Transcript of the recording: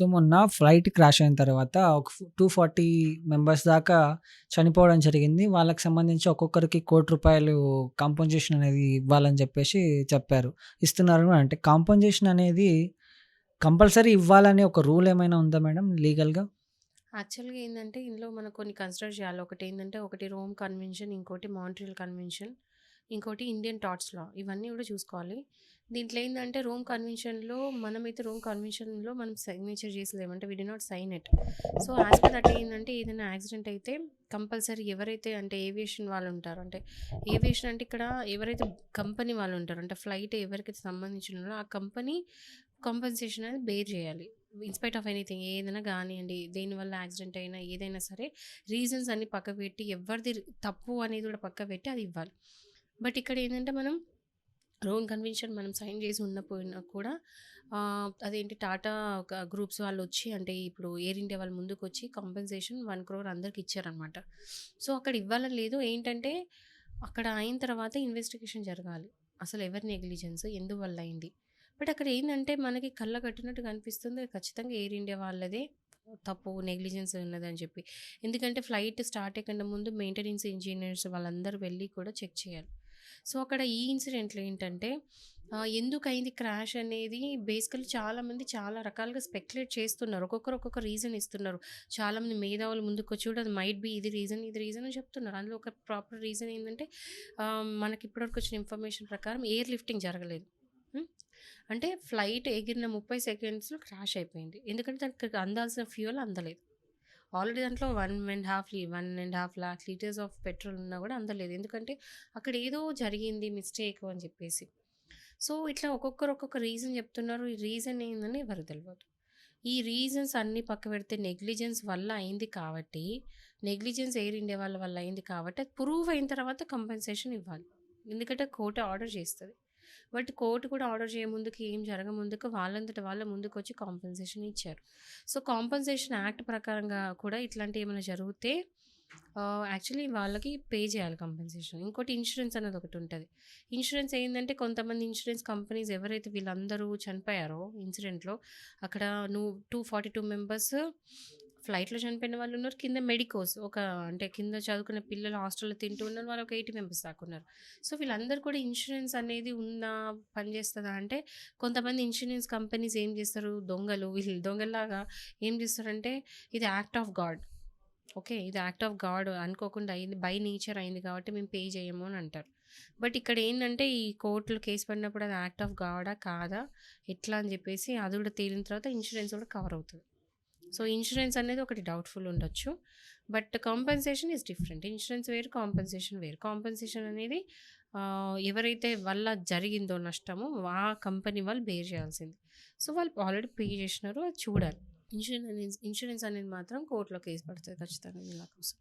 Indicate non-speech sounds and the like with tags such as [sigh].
So, మొన్న flight crash అయిన తర్వాత ఒక టూ ఫార్టీ మెంబర్స్ దాకా చనిపోవడం జరిగింది. వాళ్ళకి సంబంధించి ఒక్కొక్కరికి కోటి రూపాయలు కాంపోజేషన్ అనేది ఇవ్వాలని చెప్పేసి చెప్పారు. ఇస్తున్నారు అంటే కాంపోజేషన్ అనేది కంపల్సరీ ఇవ్వాలని ఒక రూల్ ఏమైనా ఉందా మేడం లీగల్‌గా? యాక్చువల్‌గా ఏంటంటే ఇందులో మనం కొన్ని కన్సిడర్ చేయాలి. ఒకటి ఏంటంటే ఒకటి రోమ్ కన్వెన్షన్, ఇంకోటి మాంట్రియాల్ కన్వెన్షన్, ఇంకోటి ఇండియన్ టాట్స్లో లా ఇవన్నీ కూడా చూసుకోవాలి. దీంట్లో ఏంటంటే రోమ్ కన్వెన్షన్‌లో మనమైతే రోమ్ కన్వెన్షన్‌లో మనం సిగ్నేచర్ చేసలేము. అంటే we did not sign it. So, as per that ఏంటంటే ఏదైనా యాక్సిడెంట్ అయితే కంపల్సరీ ఎవరైతే అంటే ఏవియేషన్ వాళ్ళు ఉంటారో అంటే ఏవియేషన్ అంటే ఇక్కడ ఎవరైతే కంపెనీ వాళ్ళు ఉంటారు అంటే ఫ్లైట్ ఎవరికైతే సంబంధించినో ఆ కంపెనీ కాంపెన్సేషన్ అనేది బేర్ చేయాలి. ఇన్‌స్పైట్ ఆఫ్ ఎనీథింగ్ ఏదైనా కానివ్వండి దేనివల్ల యాక్సిడెంట్ అయినా ఏదైనా సరే రీజన్స్ అన్ని పక్కపెట్టి ఎవరిది తప్పు అనేది కూడా పక్కపెట్టి అది ఇవ్వాలి. బట్ ఇక్కడ ఏంటంటే మనం రోమ్ కన్వెన్షన్ మనం సైన్ చేసి ఉన్నపోయినా కూడా అదేంటి టాటా గ్రూప్స్ వాళ్ళు వచ్చి అంటే ఇప్పుడు ఎయిర్ ఇండియా వాళ్ళు ముందుకొచ్చి కాంపెన్సేషన్ 1,00,00,000 అందరికి ఇచ్చారనమాట. సో, అక్కడ ఇవ్వాలని లేదు. ఏంటంటే అక్కడ అయిన తర్వాత ఇన్వెస్టిగేషన్ జరగాలి. అసలు ఎవరి నెగ్లిజెన్స్ ఎందువల్ల అయింది. బట్ అక్కడ ఏంటంటే మనకి కళ్ళ కట్టినట్టు కనిపిస్తుంది ఖచ్చితంగా ఎయిర్ ఇండియా వాళ్ళదే తప్పు నెగ్లిజెన్స్ ఉన్నదని చెప్పి. ఎందుకంటే ఫ్లైట్ స్టార్ట్ అయ్యకుండా ముందు మెయింటెనెన్స్ ఇంజనీర్స్ వాళ్ళందరూ వెళ్ళి కూడా చెక్ చేయాలి. సో, అక్కడ ఈ ఇన్సిడెంట్లు ఏంటంటే ఎందుకైంది క్రాష్ అనేది బేసికల్లీ చాలామంది చాలా రకాలుగా స్పెక్యులేట్ చేస్తున్నారు. ఒక్కొక్కరు ఒక్కొక్క రీజన్ ఇస్తున్నారు. చాలామంది మేధావులు ముందుకొచ్చి కూడా అది మైట్ బి ఇది రీజన్, ఇది రీజన్ అని చెప్తున్నారు. అందులో ఒక ప్రాపర్ రీజన్ ఏంటంటే మనకి ఇప్పటివరకు వచ్చిన ఇన్ఫర్మేషన్ ప్రకారం ఎయిర్ లిఫ్టింగ్ జరగలేదు. అంటే ఫ్లైట్ ఎగిరిన 30 సెకండ్స్‌లో క్రాష్ అయిపోయింది. ఎందుకంటే దానికి అందాల్సిన ఫ్యూయల్ అందలేదు. ఆల్రెడీ దాంట్లో one and half one and half lakh litres of petrol ఉన్నా కూడా అందలేదు. ఎందుకంటే అక్కడ ఏదో జరిగింది మిస్టేక్ అని చెప్పేసి. సో, ఇట్లా ఒక్కొక్కరు ఒక్కొక్క రీజన్ చెప్తున్నారు. ఈ రీజన్ ఏందని ఎవరు తెలియదు ఈ రీజన్స్ అన్నీ పక్కపెడితే నెగ్లిజెన్స్ వల్ల అయింది కాబట్టి నెగ్లిజెన్స్ ఎయిర్ ఇండియా వాళ్ళ వల్ల అయింది కాబట్టి అది ప్రూవ్ అయిన తర్వాత కంపెన్సేషన్ ఇవ్వాలి. ఎందుకంటే కోట ఆర్డర్ చేస్తుంది బట్ కోర్ట్ కూడా ఆర్డర్ చేయముందుకు ఏం జరగముందుకు వాళ్ళంతట ముందుకు ముందుకొచ్చి కాంపెన్సేషన్ ఇచ్చారు. సో, కాంపెన్సేషన్ యాక్ట్ ప్రకారంగా కూడా ఇట్లాంటివి ఏమైనా జరిగితే యాక్చువల్లీ వాళ్ళకి పే చేయాలి కంపెన్సేషన్ ఇంకోటి ఇన్సూరెన్స్ అనేది ఒకటి ఉంటుంది ఇన్సూరెన్స్ ఏంటంటే కొంతమంది ఇన్సూరెన్స్ కంపెనీస్ ఎవరైతే వీళ్ళందరూ చనిపోయారో ఇన్సిడెంట్‌లో అక్కడ నువ్వు 242 మెంబర్స్ ఫ్లైట్‌లో చనిపోయిన వాళ్ళు ఉన్నారు. కింద మెడికోస్ ఒక అంటే కింద చదువుకునే పిల్లలు హాస్టల్‌లో తింటూ ఉన్నారు. వాళ్ళు ఒక 80 మెంబర్స్ దాకా ఉన్నారు. సో, వీళ్ళందరూ కూడా ఇన్సూరెన్స్ అనేది ఉందా? పనిచేస్తుందా అంటే కొంతమంది ఇన్సూరెన్స్ కంపెనీస్ ఏం చేస్తారు దొంగలు [laughs] వీళ్ళు దొంగల్లాగా ఏం చేస్తారంటే ఇది యాక్ట్ ఆఫ్ గాడ్. ఓకే. ఇది యాక్ట్ ఆఫ్ గాడ్ అనుకోకుండా అయింది. బై నేచర్ అయింది కాబట్టి మేము పే చేయము అని అంటారు. బట్ ఇక్కడ ఏంటంటే ఈ కోర్టులో కేస్ పడినప్పుడు అది యాక్ట్ ఆఫ్ గాడా? కాదా? ఎట్లా అని చెప్పేసి అది కూడా తేలిన తర్వాత ఇన్సూరెన్స్ కూడా కవర్ అవుతుంది సో, ఇన్సూరెన్స్ అనేది ఒకటి డౌట్‌ఫుల్ ఉండొచ్చు. But compensation is different. Insurance వేరు, కాంపెన్సేషన్ వేరు. కాంపెన్సేషన్ అనేది ఎవరైతే వల్ల జరిగిందో నష్టము ఆ కంపెనీ వాళ్ళు బేర్ చేయాల్సింది. సో, వాళ్ళు ఆల్రెడీ పే చేసినారు. అది చూడాలి. ఇన్సూరెన్స్ ఇన్సూరెన్స్ అనేది మాత్రం కోర్టులో కేసు పడుతుంది ఖచ్చితంగా వీళ్ళ కోసం.